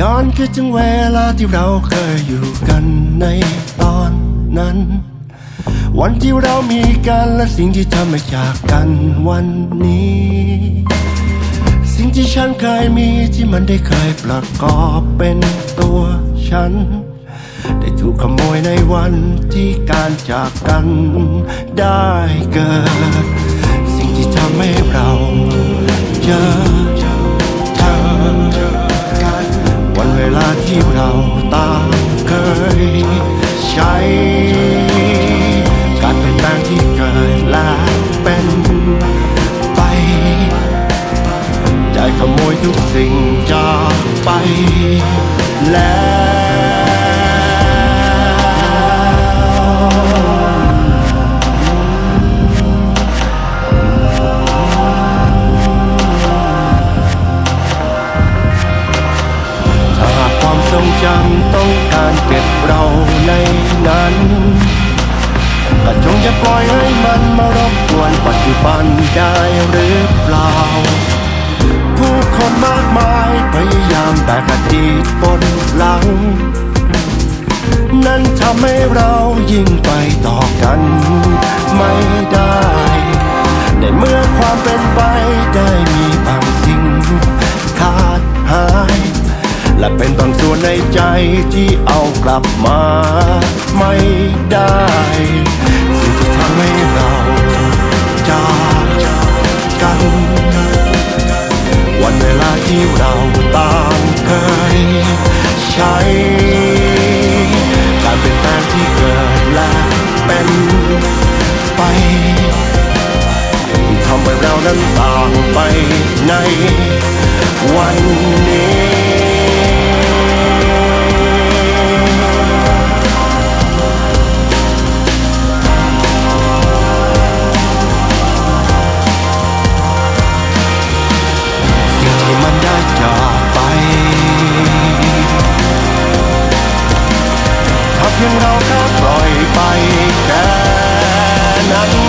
ย้อนคิดถึงเวลาที่เราเคยอยู่กันในตอนนั้น วันที่เรามีกันและสิ่งที่ทำให้จากกันวันนี้ สิ่งที่ฉันเคยมีที่มันได้เคยประกอบเป็นตัวฉัน ได้ถูกขโมยในวันที่การจากกันได้เกิด สิ่งที่ทำให้เราเจอ ตามเคยใช้ การเปลี่ยนแปลงที่เกิดและเป็นไป ได้ขโมยทุกสิ่งจากไปแล้วารเก็บเราในนั้นก็จงอย่าปล่อยให้มันมารบกวนปัจจุบันได้หรือเปล่า ผู้คนมากมายพยายามแบกอดีตบนหลัง นั้นทำให้เรายิ่งไปต่อกัน ใจที่เอากลับมาไม่ได้สิ่งที่ทำให้เราจากกันวันเวลาที่เราต่างเคยใช้ การเปลี่ยนแปลงที่เกิดและเป็นไปที่ทำให้เรานั้นต่างไปในวันนี้ เพียงเราแค่ปล่อยไปแค่นั้น